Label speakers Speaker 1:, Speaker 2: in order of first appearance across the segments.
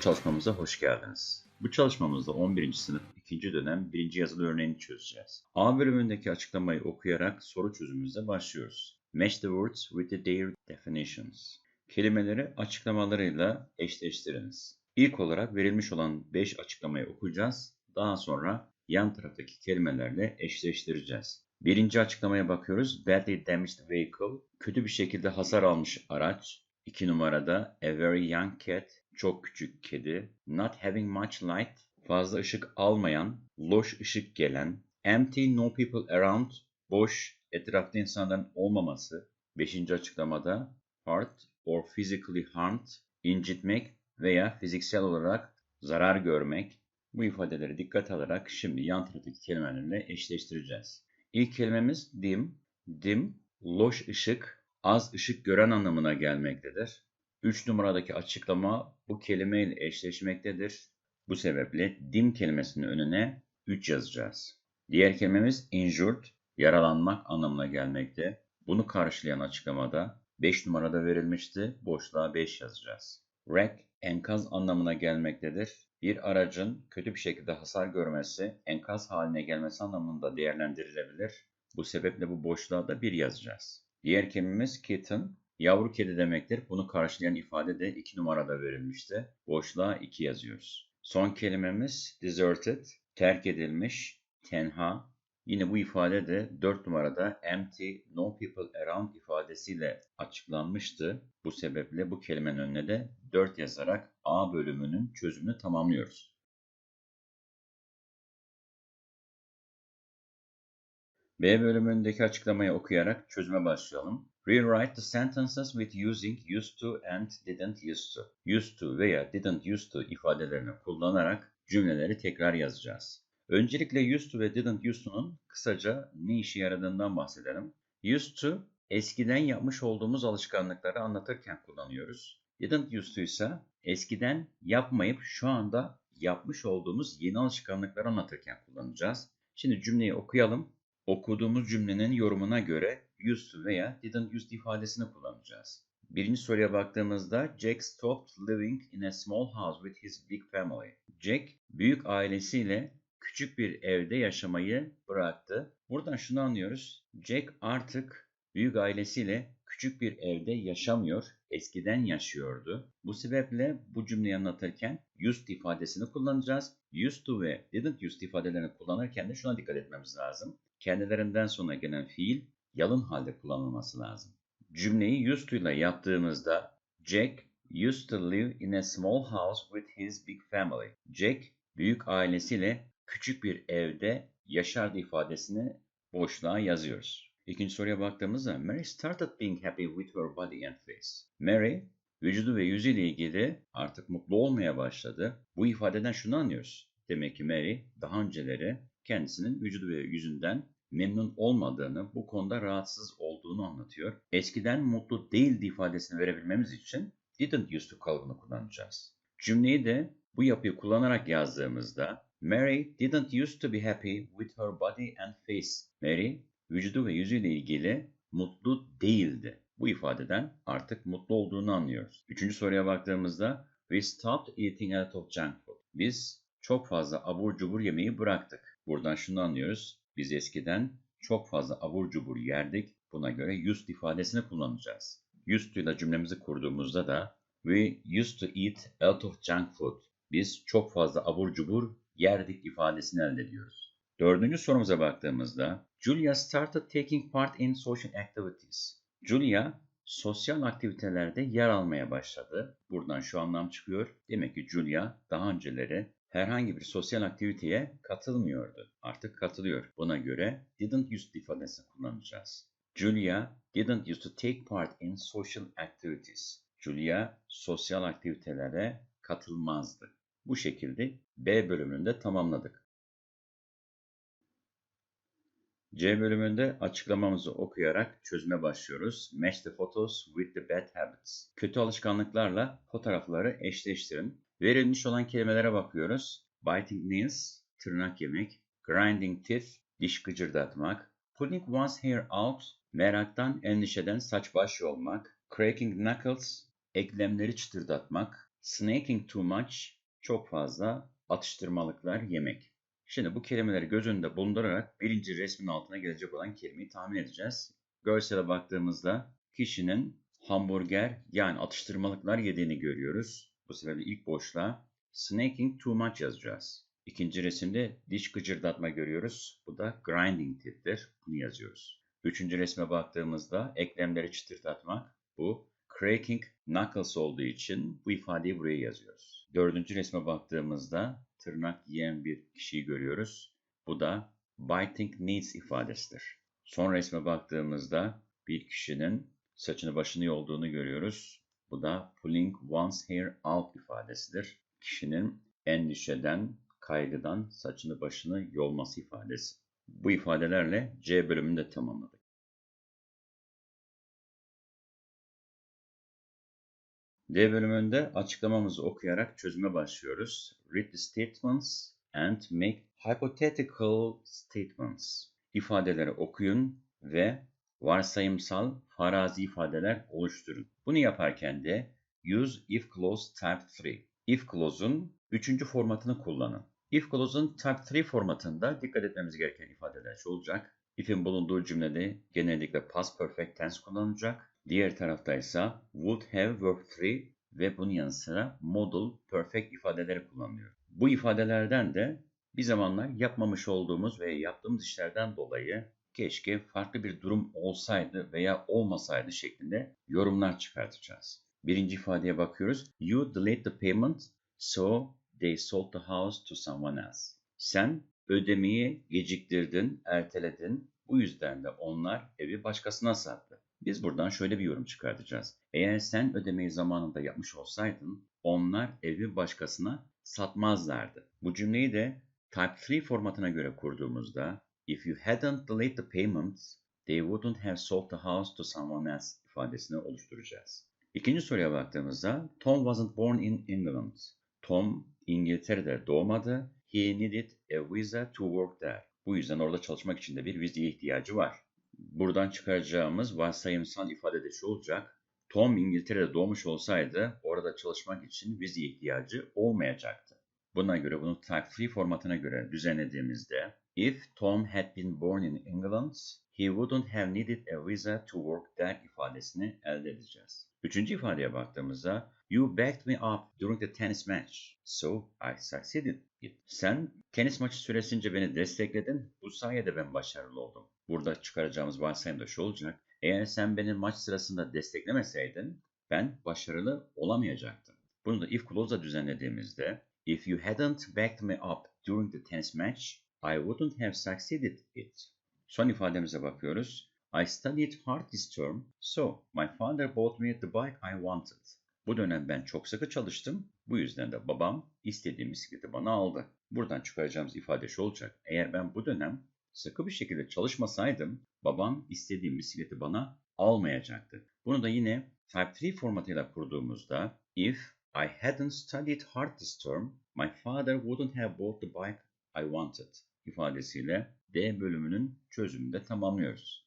Speaker 1: çalışmamıza hoş geldiniz. Bu çalışmamızda 11. sınıf 2. dönem 1. yazılı örneğini çözeceğiz. A bölümündeki açıklamayı okuyarak soru çözümümüze başlıyoruz. Match the words with their definitions. Kelimeleri açıklamalarıyla eşleştiriniz. İlk olarak verilmiş olan 5 açıklamayı okuyacağız. Daha sonra yan taraftaki kelimelerle eşleştireceğiz. Birinci açıklamaya bakıyoruz. Badly damaged vehicle. Kötü bir şekilde hasar almış araç. 2 numarada a very young cat. Çok küçük kedi. Not having much light. Fazla ışık almayan. Loş ışık gelen. Empty, no people around. Boş, etrafta insanların olmaması. Beşinci açıklamada hurt or physically harmed. incitmek veya fiziksel olarak zarar görmek. Bu ifadeleri dikkat alarak şimdi yan taraftaki kelimelerle eşleştireceğiz. İlk kelimemiz dim. Dim, loş ışık, az ışık gören anlamına gelmektedir. 3 numaradaki açıklama bu kelimeyle eşleşmektedir. Bu sebeple dim kelimesinin önüne 3 yazacağız. Diğer kelimemiz injured, yaralanmak anlamına gelmekte. Bunu karşılayan açıklamada 5 numarada verilmişti. Boşluğa 5 yazacağız. Wreck, enkaz anlamına gelmektedir. Bir aracın kötü bir şekilde hasar görmesi, enkaz haline gelmesi anlamında değerlendirilebilir. Bu sebeple bu boşluğa da 1 yazacağız. Diğer kelimemiz kitten, yavru kedi demektir. Bunu karşılayan ifade de 2 numarada verilmişti. Boşluğa 2 yazıyoruz. Son kelimemiz deserted, terk edilmiş, tenha. Yine bu ifade de 4 numarada empty, no people around ifadesiyle açıklanmıştı. Bu sebeple bu kelimenin önüne de 4 yazarak A bölümünün çözümünü tamamlıyoruz. B bölümündeki açıklamayı okuyarak çözüme başlayalım. Rewrite the sentences with using used to and didn't used to. Used to veya didn't used to ifadelerini kullanarak cümleleri tekrar yazacağız. Öncelikle used to ve didn't used to'nun kısaca ne işe yaradığından bahsedelim. Used to, eskiden yapmış olduğumuz alışkanlıkları anlatırken kullanıyoruz. Didn't used to ise eskiden yapmayıp şu anda yapmış olduğumuz yeni alışkanlıkları anlatırken kullanacağız. Şimdi cümleyi okuyalım. Okuduğumuz cümlenin yorumuna göre used veya didn't used ifadesini kullanacağız. Birinci soruya baktığımızda Jack stopped living in a small house with his big family. Jack büyük ailesiyle küçük bir evde yaşamayı bıraktı. Buradan şunu anlıyoruz. Jack artık büyük ailesiyle küçük bir evde yaşamıyor, eskiden yaşıyordu. Bu sebeple bu cümleyi anlatırken used ifadesini kullanacağız. Used to ve didn't used ifadelerini kullanırken de şuna dikkat etmemiz lazım. Kendilerinden sonra gelen fiil yalın halde kullanılması lazım. Cümleyi used to ile yaptığımızda Jack used to live in a small house with his big family. Jack büyük ailesiyle küçük bir evde yaşardı ifadesini boşluğa yazıyoruz. İkinci soruya baktığımızda Mary started being happy with her body and face. Mary vücudu ve yüzüyle ilgili artık mutlu olmaya başladı. Bu ifadeden şunu anlıyoruz. Demek ki Mary daha önceleri kendisinin vücudu ve yüzünden memnun olmadığını, bu konuda rahatsız olduğunu anlatıyor. Eskiden mutlu değildi ifadesini verebilmemiz için didn't used to kalıbını kullanacağız. Cümleyi de bu yapıyı kullanarak yazdığımızda Mary didn't used to be happy with her body and face. Mary vücudu ve yüzüyle ilgili mutlu değildi. Bu ifadeden artık mutlu olduğunu anlıyoruz. Üçüncü soruya baktığımızda We stopped eating lot of junk food. Biz çok fazla abur cubur yemeği bıraktık. Buradan şunu anlıyoruz. Biz eskiden çok fazla abur cubur yerdik. Buna göre used ifadesini kullanacağız. Used ile cümlemizi kurduğumuzda da We used to eat a lot of junk food. Biz çok fazla abur cubur yerdik ifadesini elde ediyoruz. Dördüncü sorumuza baktığımızda Julia started taking part in social activities. Julia sosyal aktivitelerde yer almaya başladı. Buradan şu anlam çıkıyor. Demek ki Julia daha önceleri herhangi bir sosyal aktiviteye katılmıyordu. Artık katılıyor. Buna göre didn't use ifadesini kullanacağız. Julia didn't used to take part in social activities. Julia sosyal aktivitelere katılmazdı. Bu şekilde B bölümünde tamamladık. C bölümünde açıklamamızı okuyarak çözüme başlıyoruz. Match the photos with the bad habits. Kötü alışkanlıklarla fotoğrafları eşleştirin. Verilmiş olan kelimelere bakıyoruz. Biting nails, tırnak yemek. Grinding teeth, diş gıcırdatmak. Pulling one's hair out, meraktan, endişeden saç baş yolmak. Cracking knuckles, eklemleri çıtırdatmak. Snaking too much, çok fazla atıştırmalıklar yemek. Şimdi bu kelimeleri göz önünde bulundurarak birinci resmin altına gelecek olan kelimeyi tahmin edeceğiz. Görsele baktığımızda kişinin hamburger yani atıştırmalıklar yediğini görüyoruz. Bu sebeple ilk boşluğa snaking too much yazacağız. İkinci resimde diş gıcırdatma görüyoruz. Bu da grinding tiptir. Bunu yazıyoruz. Üçüncü resme baktığımızda eklemleri çıtırdatmak. Bu cracking knuckles olduğu için bu ifadeyi buraya yazıyoruz. Dördüncü resme baktığımızda tırnak yiyen bir kişiyi görüyoruz. Bu da biting knees ifadesidir. Son resme baktığımızda bir kişinin saçını başını yolduğunu görüyoruz. Bu da pulling one's hair out ifadesidir. Kişinin endişeden, kaygıdan saçını başını yolması ifadesi. Bu ifadelerle C bölümünü de tamamladık. D bölümünde açıklamamızı okuyarak çözüme başlıyoruz. Read the statements and make hypothetical statements. İfadeleri okuyun ve varsayımsal farazi ifadeler oluşturun. Bunu yaparken de use if clause type 3. If clause'un üçüncü formatını kullanın. If clause'un type 3 formatında dikkat etmemiz gereken ifadeler şu olacak. If'in bulunduğu cümlede genellikle past perfect tense kullanılacak. Diğer tarafta ise would have verb 3 ve bunun yanı sıra modal perfect ifadeleri kullanılıyor. Bu ifadelerden de bir zamanlar yapmamış olduğumuz veya yaptığımız işlerden dolayı keşke farklı bir durum olsaydı veya olmasaydı şeklinde yorumlar çıkartacağız. Birinci ifadeye bakıyoruz. You delayed the payment so they sold the house to someone else. Sen ödemeyi geciktirdin, erteledin. Bu yüzden de onlar evi başkasına sattı. Biz buradan şöyle bir yorum çıkartacağız. Eğer sen ödemeyi zamanında yapmış olsaydın, onlar evi başkasına satmazlardı. Bu cümleyi de Type 3 formatına göre kurduğumuzda, if you hadn't delayed the payments, they wouldn't have sold the house to someone else ifadesini oluşturacağız. İkinci soruya baktığımızda, Tom wasn't born in England. Tom İngiltere'de doğmadı. He needed a visa to work there. Bu yüzden orada çalışmak için de bir vizeye ihtiyacı var. Buradan çıkaracağımız varsayımsal ifade de şu olacak. Tom İngiltere'de doğmuş olsaydı orada çalışmak için vizeye ihtiyacı olmayacaktı. Buna göre bunu Type 3 formatına göre düzenlediğimizde If Tom had been born in England, he wouldn't have needed a visa to work there ifadesini elde edeceğiz. Üçüncü ifadeye baktığımızda You backed me up during the tennis match, so I succeeded. Sen tenis maçı süresince beni destekledin, bu sayede ben başarılı oldum. Burada çıkaracağımız varsayım da şu olacak. Eğer sen beni maç sırasında desteklemeseydin, ben başarılı olamayacaktım. Bunu da if clause'la düzenlediğimizde If you hadn't backed me up during the tennis match, I wouldn't have succeeded it. Son ifademize bakıyoruz. I studied hard this term, so my father bought me the bike I wanted. Bu dönem ben çok sıkı çalıştım. Bu yüzden de babam istediğim bisikleti bana aldı. Buradan çıkaracağımız ifade şu olacak. Eğer ben bu dönem sıkı bir şekilde çalışmasaydım babam istediğim bisikleti bana almayacaktı. Bunu da yine Type 3 formatıyla kurduğumuzda if I hadn't studied hard this term, my father wouldn't have bought the bike I wanted ifadesiyle D bölümünün çözümünü de tamamlıyoruz.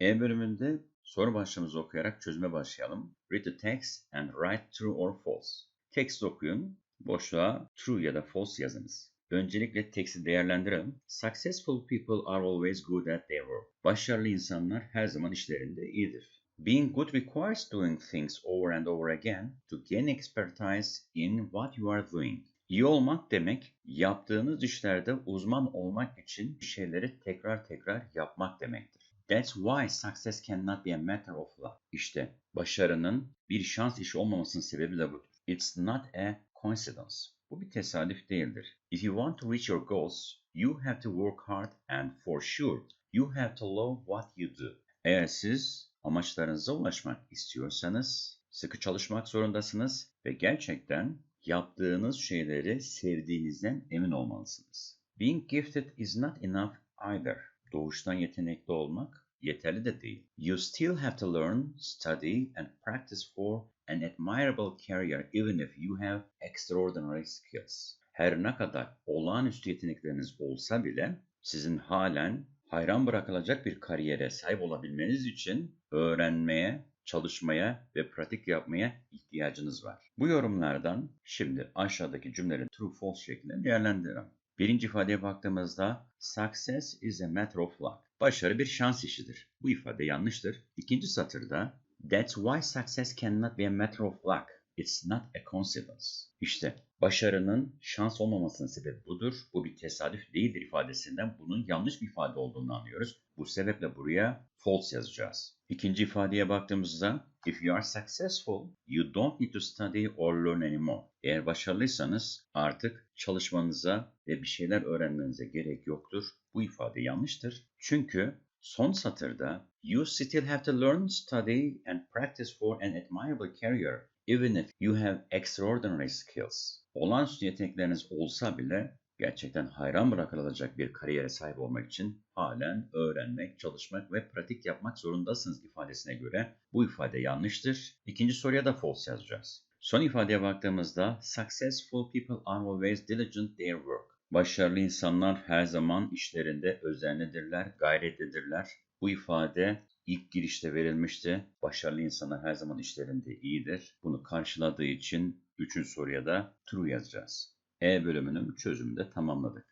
Speaker 1: E bölümünde soru başlığımızı okuyarak çözüme başlayalım. Read the text and write true or false. Text okuyun, boşluğa true ya da false yazınız. Öncelikle teksti değerlendirelim. Successful people are always good at their work. Başarılı insanlar her zaman işlerinde iyidir. Being good requires doing things over and over again to gain expertise in what you are doing. İyi olmak demek, yaptığınız işlerde uzman olmak için şeyleri tekrar tekrar yapmak demektir. That's why success cannot be a matter of luck. İşte başarının bir şans işi olmamasının sebebi de budur. It's not a coincidence. Bu bir tesadüf değildir. If you want to reach your goals, you have to work hard and for sure you have to love what you do. Eğer siz amaçlarınıza ulaşmak istiyorsanız sıkı çalışmak zorundasınız ve gerçekten yaptığınız şeyleri sevdiğinizden emin olmalısınız. Being gifted is not enough either. Doğuştan yetenekli olmak yeterli de değil. You still have to learn, study and practice for an admirable career even if you have extraordinary skills. Her ne kadar olağanüstü yetenekleriniz olsa bile sizin halen hayran bırakılacak bir kariyere sahip olabilmeniz için öğrenmeye, çalışmaya ve pratik yapmaya ihtiyacınız var. Bu yorumlardan şimdi aşağıdaki cümleleri true false şeklinde değerlendirelim. Birinci ifadeye baktığımızda success is a matter of luck. Başarı bir şans işidir. Bu ifade yanlıştır. İkinci satırda that's why success cannot be a matter of luck. It's not a coincidence. İşte başarının şans olmamasının sebebi budur. Bu bir tesadüf değildir ifadesinden bunun yanlış bir ifade olduğunu anlıyoruz. Bu sebeple buraya false yazacağız. İkinci ifadeye baktığımızda if you are successful, you don't need to study or learn anymore. Eğer başarılıysanız artık çalışmanıza ve bir şeyler öğrenmenize gerek yoktur. Bu ifade yanlıştır. Çünkü son satırda you still have to learn, study and practice for an admirable career even if you have extraordinary skills. Olağanüstü yetenekleriniz olsa bile gerçekten hayran bırakılacak bir kariyere sahip olmak için halen öğrenmek, çalışmak ve pratik yapmak zorundasınız ifadesine göre bu ifade yanlıştır. İkinci soruya da false yazacağız. Son ifadeye baktığımızda successful people are always diligent their work. Başarılı insanlar her zaman işlerinde özenlidirler, gayretlidirler. Bu ifade ilk girişte verilmişti. Başarılı insanlar her zaman işlerinde iyidir. Bunu karşıladığı için üçüncü soruya da true yazacağız. E bölümünün çözümünü de tamamladık.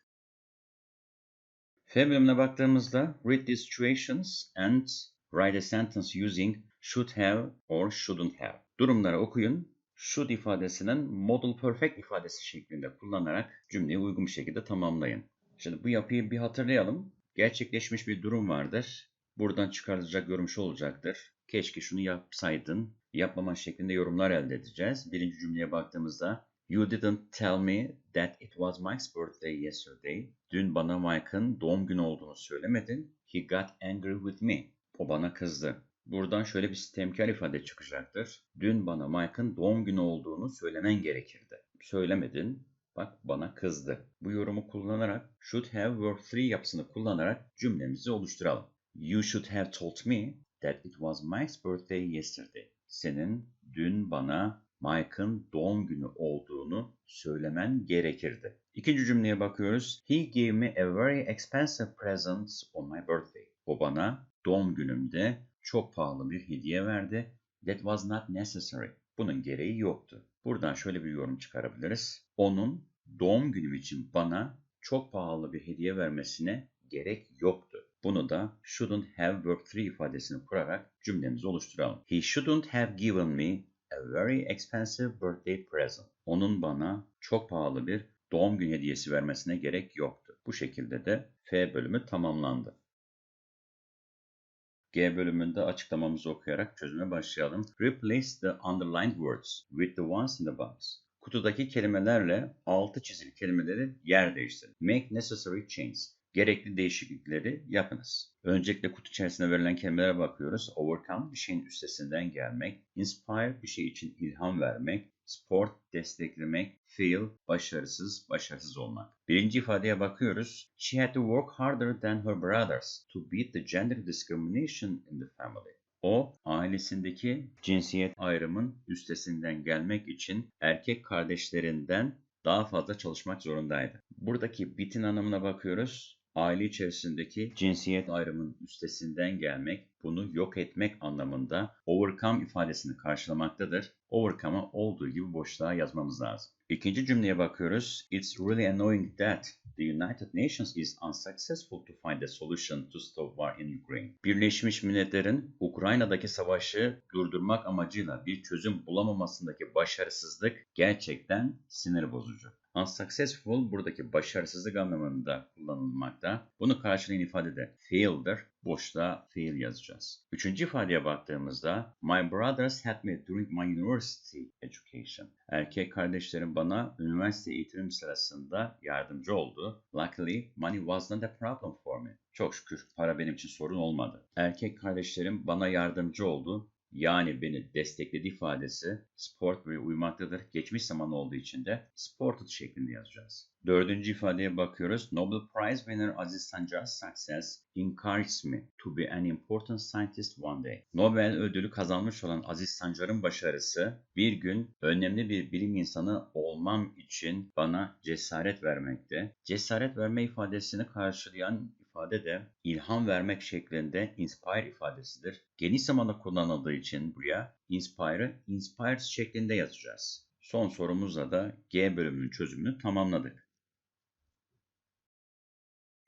Speaker 1: F bölümüne baktığımızda read the situations and write a sentence using should have or shouldn't have. Durumları okuyun. Should ifadesinin model perfect ifadesi şeklinde kullanarak cümleyi uygun bir şekilde tamamlayın. Şimdi bu yapıyı bir hatırlayalım. Gerçekleşmiş bir durum vardır. Buradan çıkarılacak yorum şu olacaktır. Keşke şunu yapsaydın, yapmaman şeklinde yorumlar elde edeceğiz. Birinci cümleye baktığımızda You didn't tell me that it was Mike's birthday yesterday. Dün bana Mike'ın doğum günü olduğunu söylemedin. He got angry with me. O bana kızdı. Buradan şöyle bir sistemkar ifade çıkacaktır. Dün bana Mike'ın doğum günü olduğunu söylemen gerekirdi. Söylemedin. Bak bana kızdı. Bu yorumu kullanarak should have were three yapısını kullanarak cümlemizi oluşturalım. You should have told me that it was Mike's birthday yesterday. Senin dün bana Mike'ın doğum günü olduğunu söylemen gerekirdi. İkinci cümleye bakıyoruz. He gave me a very expensive present on my birthday. O bana doğum günümde çok pahalı bir hediye verdi. That was not necessary. Bunun gereği yoktu. Buradan şöyle bir yorum çıkarabiliriz. Onun doğum günüm için bana çok pahalı bir hediye vermesine gerek yoktu. Bunu da shouldn't have work 3 ifadesini kurarak cümlemizi oluşturalım. He shouldn't have given me a very expensive birthday present. Onun bana çok pahalı bir doğum günü hediyesi vermesine gerek yoktu. Bu şekilde de F bölümü tamamlandı. G bölümünde açıklamamızı okuyarak çözüme başlayalım. Replace the underlined words with the ones in the box. Kutudaki kelimelerle altı çizili kelimeleri yer değiştirin. Make necessary changes. Gerekli değişiklikleri yapınız. Öncelikle kutu içerisinde verilen kelimelere bakıyoruz. Overcome bir şeyin üstesinden gelmek. Inspire bir şey için ilham vermek. Sport desteklemek. Fail başarısız, başarısız olmak. Birinci ifadeye bakıyoruz. She had to work harder than her brothers to beat the gender discrimination in the family. O, ailesindeki cinsiyet ayrımın üstesinden gelmek için erkek kardeşlerinden daha fazla çalışmak zorundaydı. Buradaki bitin anlamına bakıyoruz. Aile içerisindeki cinsiyet ayrımının üstesinden gelmek, bunu yok etmek anlamında overcome ifadesini karşılamaktadır. Overcome'ı olduğu gibi boşluğa yazmamız lazım. İkinci cümleye bakıyoruz. It's really annoying that the United Nations is unsuccessful to find a solution to stop war in Ukraine. Birleşmiş Milletler'in Ukrayna'daki savaşı durdurmak amacıyla bir çözüm bulamamasındaki başarısızlık gerçekten sinir bozucu. Unsuccessful buradaki başarısızlık anlamında kullanılmakta. Bunu karşılayan ifade de fail'dir. Boşluğa fail yazacağız. Üçüncü ifadeye baktığımızda My brothers helped me during my university education. Erkek kardeşlerim bana üniversite eğitimim sırasında yardımcı oldu. Luckily, money was not a problem for me. Çok şükür para benim için sorun olmadı. Erkek kardeşlerim bana yardımcı oldu yani beni destekledi ifadesi sport ve uymaktadır. Geçmiş zaman olduğu için de sported şeklinde yazacağız. Dördüncü ifadeye bakıyoruz. Nobel Prize winner Aziz Sancar's success encourages me to be an important scientist one day. Nobel ödülü kazanmış olan Aziz Sancar'ın başarısı bir gün önemli bir bilim insanı olmam için bana cesaret vermekte. Cesaret verme ifadesini karşılayan ifade de ilham vermek şeklinde inspire ifadesidir. Geniş zamanda kullanıldığı için buraya inspire'ı inspires şeklinde yazacağız. Son sorumuzla da G bölümünün çözümünü tamamladık.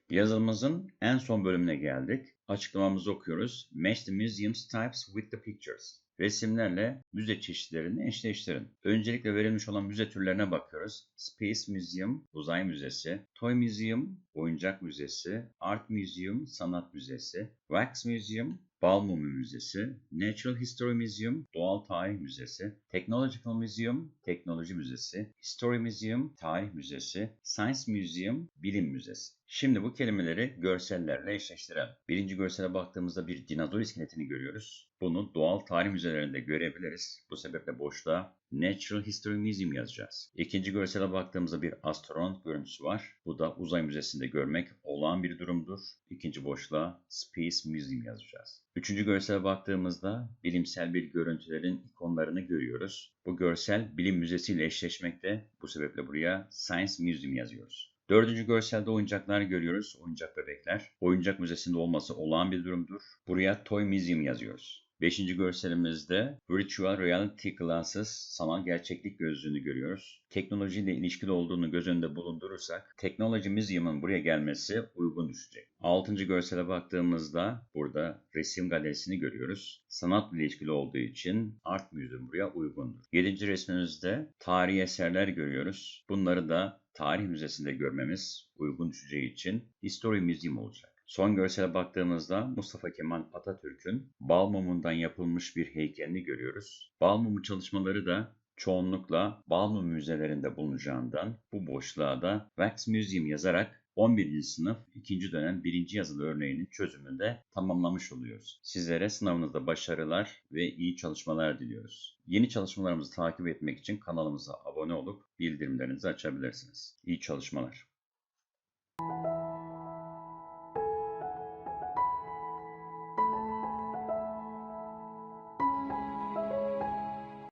Speaker 1: Yazımızın en son bölümüne geldik. Açıklamamızı okuyoruz. Match the museum's types with the pictures. Resimlerle müze çeşitlerini eşleştirin. Öncelikle verilmiş olan müze türlerine bakıyoruz. Space Museum, uzay müzesi, Toy Museum, oyuncak müzesi, Art Museum, sanat müzesi, Wax Museum, Bal Mumu Müzesi, Natural History Museum, Doğal Tarih Müzesi, Technological Museum, Teknoloji Müzesi, History Museum, Tarih Müzesi, Science Museum, Bilim Müzesi. Şimdi bu kelimeleri görsellerle eşleştirelim. Birinci görsele baktığımızda bir dinozor iskeletini görüyoruz. Bunu doğal tarih müzelerinde görebiliriz. Bu sebeple boşluğa Natural History Museum yazacağız. İkinci görsele baktığımızda bir astronot görüntüsü var. Bu da uzay müzesinde görmek olağan bir durumdur. İkinci boşluğa Space Museum yazacağız. Üçüncü görsele baktığımızda bilimsel bir görüntülerin ikonlarını görüyoruz. Bu görsel bilim müzesiyle eşleşmekte. Bu sebeple buraya Science Museum yazıyoruz. Dördüncü görselde oyuncaklar görüyoruz. Oyuncak bebekler. Oyuncak müzesinde olması olağan bir durumdur. Buraya Toy Museum yazıyoruz. Beşinci görselimizde Virtual Reality Glasses sanal gerçeklik gözlüğünü görüyoruz. Teknolojiyle ilişkili olduğunu göz önünde bulundurursak Technology Museum'un buraya gelmesi uygun düşecek. Altıncı görsele baktığımızda burada resim galerisini görüyoruz. Sanatla ilişkili olduğu için Art Museum buraya uygundur. Yedinci resmimizde tarihi eserler görüyoruz. Bunları da tarih müzesinde görmemiz uygun düşeceği için History Museum olacak. Son görsele baktığımızda Mustafa Kemal Atatürk'ün bal mumundan yapılmış bir heykelini görüyoruz. Bal mumu çalışmaları da çoğunlukla bal mumu müzelerinde bulunacağından bu boşluğa da Wax Museum yazarak 11. sınıf 2. dönem 1. yazılı örneğinin çözümünü de tamamlamış oluyoruz. Sizlere sınavınızda başarılar ve iyi çalışmalar diliyoruz. Yeni çalışmalarımızı takip etmek için kanalımıza abone olup bildirimlerinizi açabilirsiniz. İyi çalışmalar.